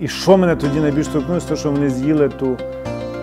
І що мене тоді найбільш торкнулося, то що вони з'їли ту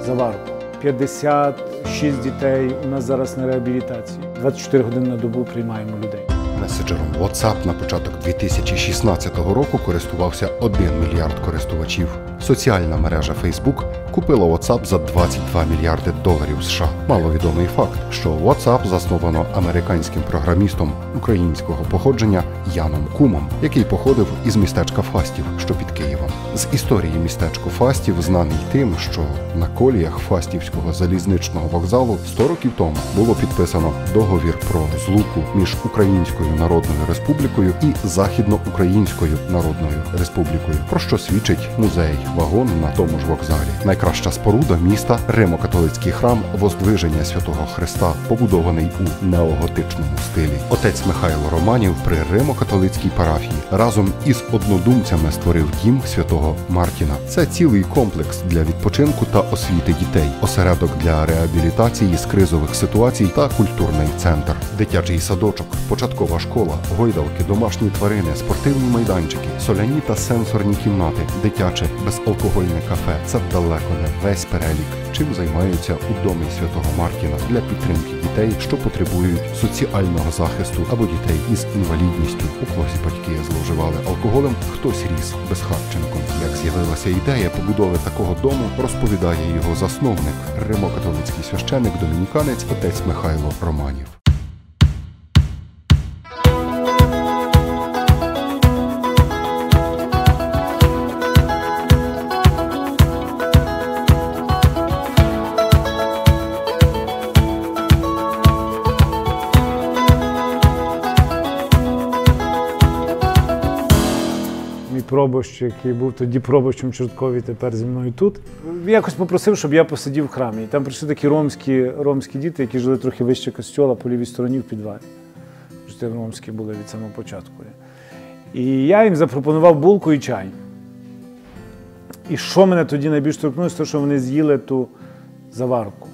заварку. 56 дітей у нас зараз на реабілітації. 24 години на добу приймаємо людей. Меседжером WhatsApp на початок 2016 року користувався 1 мільярд користувачів. Соціальна мережа Facebook купила WhatsApp за 22 мільярди доларів США. Маловідомий факт, що WhatsApp засновано американським програмістом українського походження Яном Кумом, який походив із містечка Фастів, що під Києвом. З історії містечко Фастів знаний тим, що на коліях Фастівського залізничного вокзалу 100 років тому було підписано договір про злуку між Українською Народною Республікою і Західноукраїнською Народною Республікою, про що свідчить музей вагон на тому ж вокзалі. Найкраща споруда міста Римо-католицький храм Воздвиження Святого Христа, побудований у неоготичному стилі. Отець Михайло Романів при Римо-католицькій парафії разом із однодумцями створив дім святого Мартіна. Це цілий комплекс для відпочинку та освіти дітей, осередок для реабілітації з кризових ситуацій та культурний центр, дитячий садочок, початкова школа, гойдалки, домашні тварини, спортивні майданчики, соляні та сенсорні кімнати, дитяче безалкогольне кафе. Це далеко не весь перелік, чим займаються у домі святого Мартіна для підтримки дітей, що потребують соціального захисту або дітей із інвалідністю. У когось батьки зловживали алкоголем, хтось ріс безхатченком. Як з'явилася ідея побудови такого дому, розповідає його засновник, римокатолицький священик, домініканець, отець Михайло Романів. Пробощ, який був тоді пробощем Чорткові, тепер зі мною тут. Якось попросив, щоб я посидів в храмі. І там прийшли такі ромські, ромські діти, які жили трохи вище костьола по лівій стороні в підвалі. Це ромські були від самого початку. І я їм запропонував булку і чай. І що мене тоді найбільш торкнулося, то що вони з'їли ту заварку.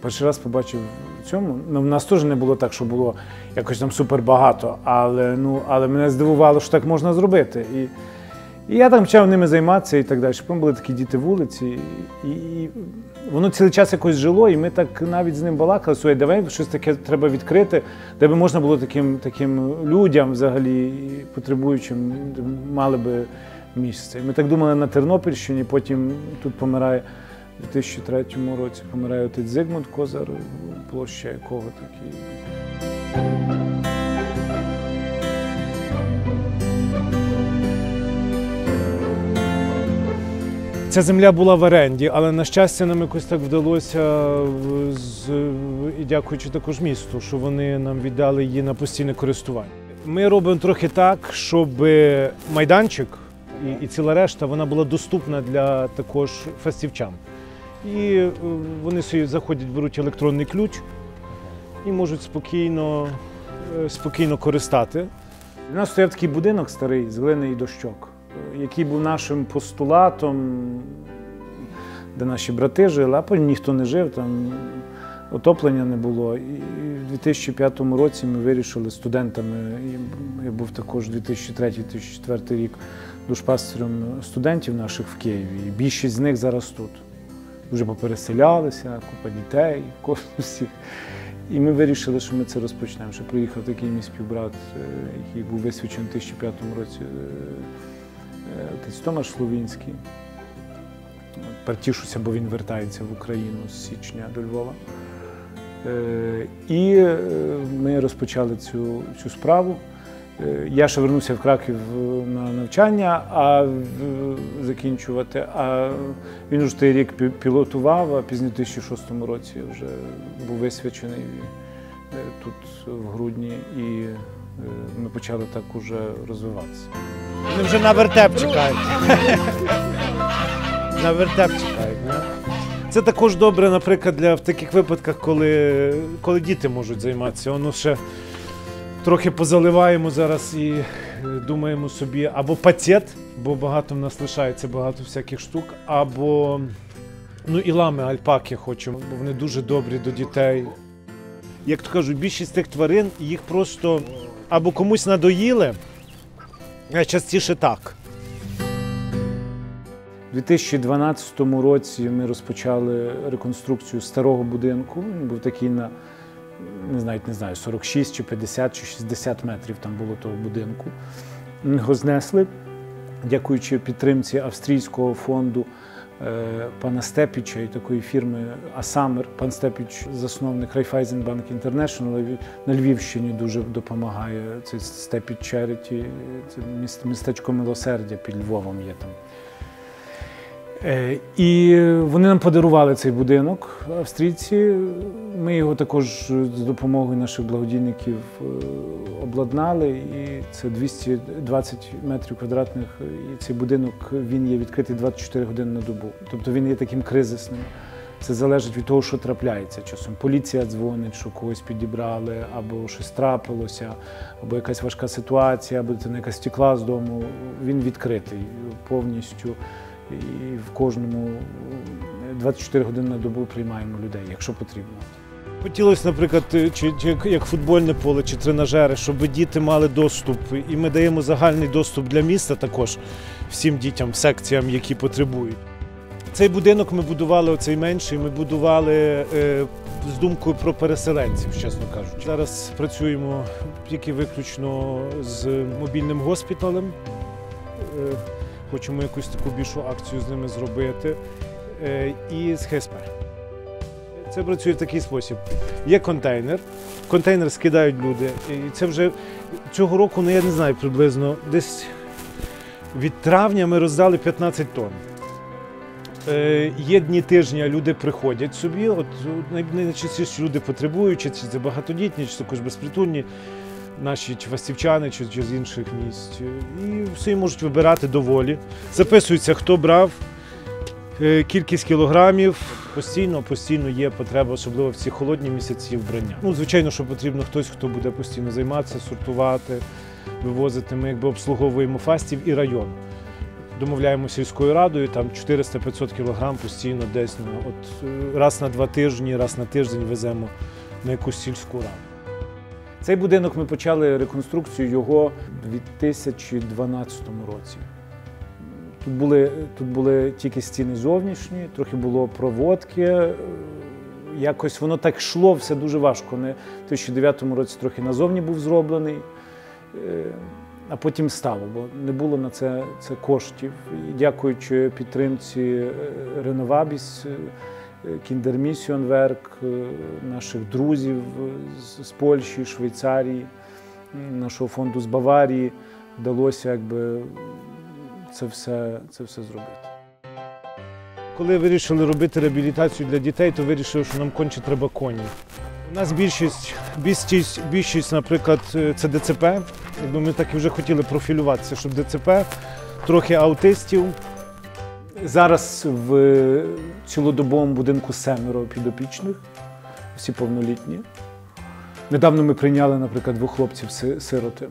Перший раз побачив цьому. Ну, в нас теж не було так, що було якось там супер багато, але, ну, але мене здивувало, що так можна зробити. І, і я там почав ними займатися і так далі. Потім були такі діти вулиці, і, і воно цілий час якось жило, і ми так навіть з ним балакали, слухай, давай щось таке треба відкрити, де би можна було таким, таким людям взагалі потребуючим мали би місце. Ми так думали на Тернопільщині, потім тут помирає. У 2003 році помирає отець Зигмунд Козар, площа якого такий. Ця земля була в оренді, але на щастя нам якось так вдалося, з, і дякуючи також місту, що вони нам віддали її на постійне користування. Ми робимо трохи так, щоб майданчик і, і ціла решта вона була доступна для також фастівчан. І е, вони собі заходять, беруть електронний ключ і можуть спокійно, е, спокійно користати. У нас стояв такий будинок старий з глини і дощок, який був нашим постулатом, де наші брати жили, а потім ніхто не жив, там отоплення не було. І в 2005 році ми вирішили студентами, я був також 2003-2004 рік душпастером студентів наших в Києві. І більшість з них зараз тут. Вже попереселялися, купа дітей, всіх. І ми вирішили, що ми це розпочнемо. Що приїхав такий мій співбрат, е, який був висвячений у 2005 році, е, е, отець Томаш Словінський. Тішуся, бо він вертається в Україну з січня до Львова. І ми розпочали цю, цю справу. Е, Я ще вернувся в Краків е, на навчання, а закінчувати. А він вже той рік пілотував, а пізніше у 2006 році вже був висвячений е, тут в грудні, і ми почали так уже розвиватися. Вони вже на вертеп чекають. на вертеп чекають. Це також добре, наприклад, для в таких випадках, коли, коли діти можуть займатися. Воно ще трохи позаливаємо зараз і е, думаємо собі або пацієт, бо багато в нас лишається багато всяких штук, або ну і лами, альпаки хочемо, бо вони дуже добрі до дітей. Як то кажуть, більшість тих тварин їх просто або комусь надоїли, а частіше так. У 2012 році ми розпочали реконструкцію старого будинку. Він був такий на не знаю, не знаю, 46 чи 50 чи 60 метрів там було того будинку. Його знесли, дякуючи підтримці австрійського фонду е, пана Степіча і такої фірми Асамер. Пан Степіч, засновник Райфайзенбанк International, на Львівщині дуже допомагає. Це Степіч Черіті, це містечко Милосердя під Львовом є там. Е, І вони нам подарували цей будинок австрійці. Ми його також з допомогою наших благодійників е, обладнали. І це 220 метрів квадратних. І цей будинок він є відкритий 24 години на добу. Тобто він є таким кризисним. Це залежить від того, що трапляється. Часом поліція дзвонить, що когось підібрали, або щось трапилося, або якась важка ситуація, або дитина якась втекла з дому. Він відкритий повністю. І в кожному 24 години на добу приймаємо людей, якщо потрібно. Хотілося, наприклад, чи, чи як- футбольне поле, чи тренажери, щоб діти мали доступ. І ми даємо загальний доступ для міста також всім дітям, секціям, які потребують. Цей будинок ми будували, оцей менший, ми будували е, з думкою про переселенців, чесно кажучи. Зараз працюємо тільки виключно з мобільним госпіталем. Хочемо якусь таку більшу акцію з ними зробити. Е, і з ХСП. Це працює в такий спосіб. Є контейнер, контейнер скидають люди. І це вже цього року, ну я не знаю, приблизно десь від травня ми роздали 15 тонн. Е, є дні тижня, люди приходять собі. От найчастіше люди потребують, чи це багатодітні, чи також безпритульні, наші чи чи, чи з інших місць. І всі можуть вибирати доволі. Записується, хто брав, Е, кількість кілограмів. Постійно, постійно є потреба, особливо в ці холодні місяці вбрання. Ну, звичайно, що потрібно хтось, хто буде постійно займатися, сортувати, вивозити. Ми якби обслуговуємо фастів і район. Домовляємося сільською радою, там 400-500 кілограм постійно десь на от е, раз на два тижні, раз на тиждень веземо на якусь сільську раду. Цей будинок ми почали реконструкцію його у 2012 році. Тут були, тут були тільки стіни зовнішні, трохи було проводки. Якось воно так йшло, все дуже важко. Не, в 2009 році трохи назовні був зроблений, е, а потім стало, бо не було на це, це коштів. І дякуючи підтримці Реновабіс, Кіндермісіонверк, наших друзів з, Польщі, Швейцарії, нашого фонду з Баварії, вдалося якби це все, це все зробити. Коли вирішили робити реабілітацію для дітей, то вирішили, що нам конче треба коні. У нас більшість, більшість, більшість, наприклад, це ДЦП. Якби ми так і вже хотіли профілюватися, щоб ДЦП, трохи аутистів. Зараз в цілодобовому будинку семеро підопічних, всі повнолітні. Недавно ми прийняли, наприклад, двох хлопців-сироти,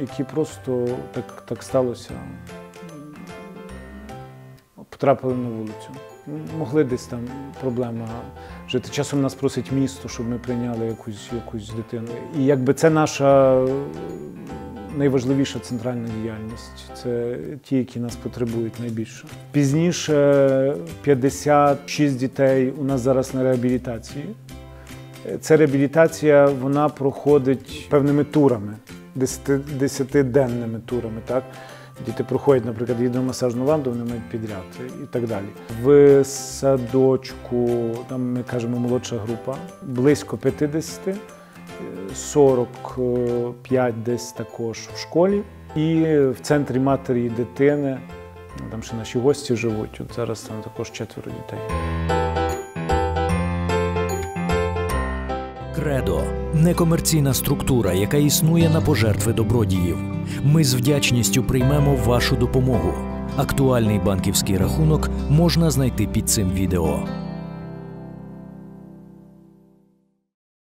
які просто так, так сталося. Потрапили на вулицю. Могли десь там проблема жити. Часом нас просить місто, щоб ми прийняли якусь, якусь дитину. І якби це наша е, найважливіша центральна діяльність. Це ті, які нас потребують найбільше. Пізніше 56 дітей у нас зараз на реабілітації. Ця реабілітація вона проходить певними турами, десятиденними турами. Так? Діти проходять, наприклад, гідромасажну ванну, вони мають підряд і так далі. В садочку, там ми кажемо молодша група, близько 50, е, 45 десь також в школі. І в центрі матері і дитини, ну, там ще наші гості живуть. От зараз там також четверо дітей. Кредо некомерційна структура, яка існує на пожертви добродіїв. Ми з вдячністю приймемо вашу допомогу. Актуальний банківський рахунок можна знайти під цим відео.